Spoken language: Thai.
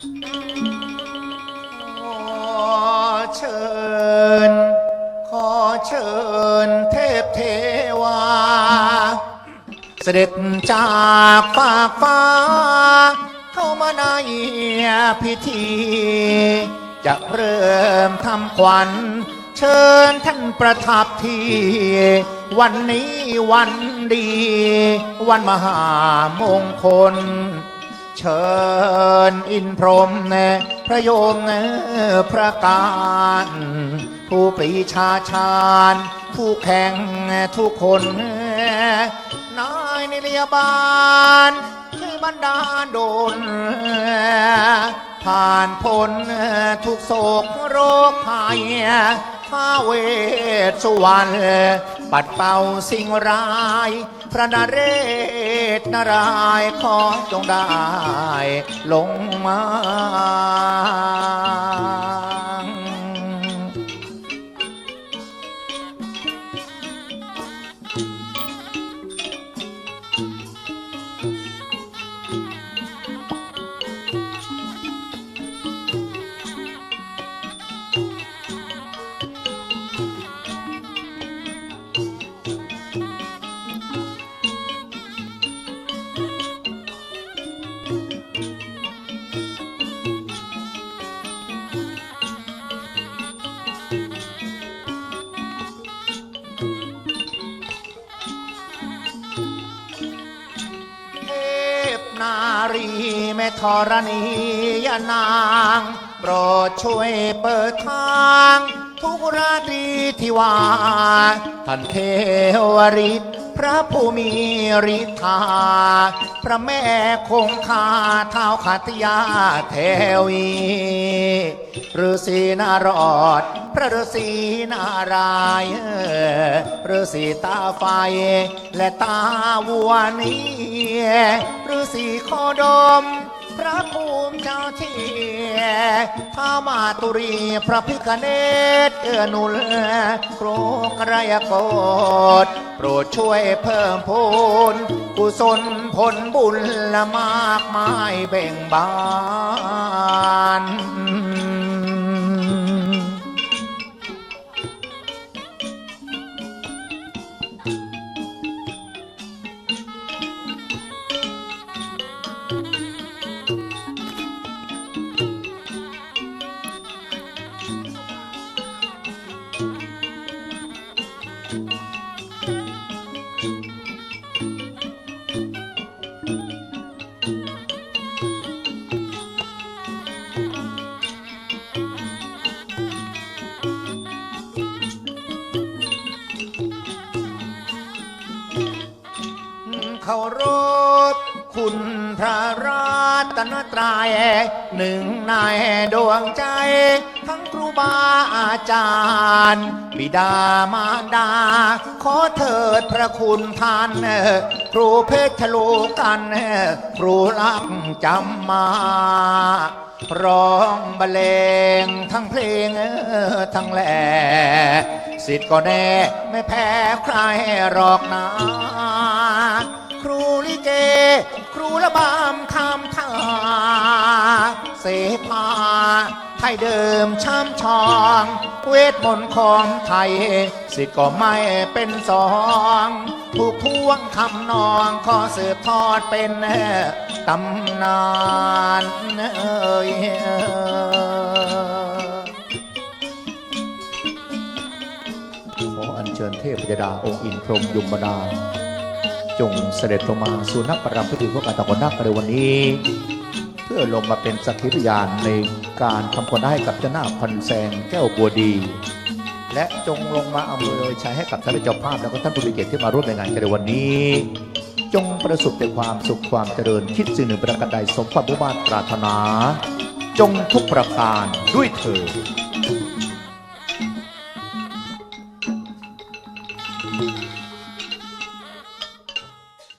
ขอเชิญ ขอเชิญเทพเทวา เสด็จจากฟากฟ้า เข้ามาในพิธี จะเริ่มทำขวัญ เชิญท่านประทับที่ วันนี้วันดี วันมหามงคล เชิญอินพรหมเนพระโยมเนพระการผู้ปรีชาชาญผู้แข่งทุกคนนายนิรยาบาลช่บรรดาโดน ผ่านพ้นทุกโศกโรคภัยท้าเวสสุวรรณ ปัดเป่าสิ่งร้าย พระนเรศนารายขอจงได้ลงมา รีแม่ธรณียนาง โปรดช่วยเปิดทาง ทุกราตรีที่ว่าท่านเทวริตพระผู้มีฤทธา พระแม่คงคาเท้าขัตยาเทวีฤาษีนารอด พระฤาษีนารายฤาษีตาไฟและตาวัวนี้ ฤาษีโคดม พระภูมิเจ้าที่ท้ามาตุรีพระพิคเนตเอื้อหนุนโครกระยโกดโปรดช่วยเพิ่มพูนกุศลผลบุญละมากมายเบ่งบาน เคารพคุณพระราตนตรายหนึ่งในดวงใจ ทั้งครูบาอาจารย์ บิดามารดา ขอเถิดพระคุณท่านครูเพชรลูกกัน ครูรักจำมาร้องบรรเลงทั้งเพลงทั้งแหล่สิทธิ์ก็แน่ไม่แพ้ใครหรอกนะ ครูระบำคำท่าเสภาไทยเดิมช้ำชอง เวทมนต์ของไทย สิก็ไม่เป็นสองผู้พวงคำนองขอสืบทอดเป็นตำนานเอ่ยขออัญเชิญเทพยดาองค์อินพรมยมบดา จงเสด็จลงมาสู่นักประรำพิธีพวกการตะกอนนักในวันนี้ เพื่อลงมาเป็นสักขีพยานในการทำคนได้กับเจ้าหน้าพันแสงแก้วบัวดี และจงลงมาอำนวยชัยให้กับท่านเจ้าภาพ และก็ท่านผู้มีเกียรติที่มาร่วมในงานกันในวันนี้ จงประสบแต่ความสุขความเจริญคิดสิ่งหนึ่งประการใดสมความมุ่งมั่นปรารถนา จงทุกประการด้วยเถิด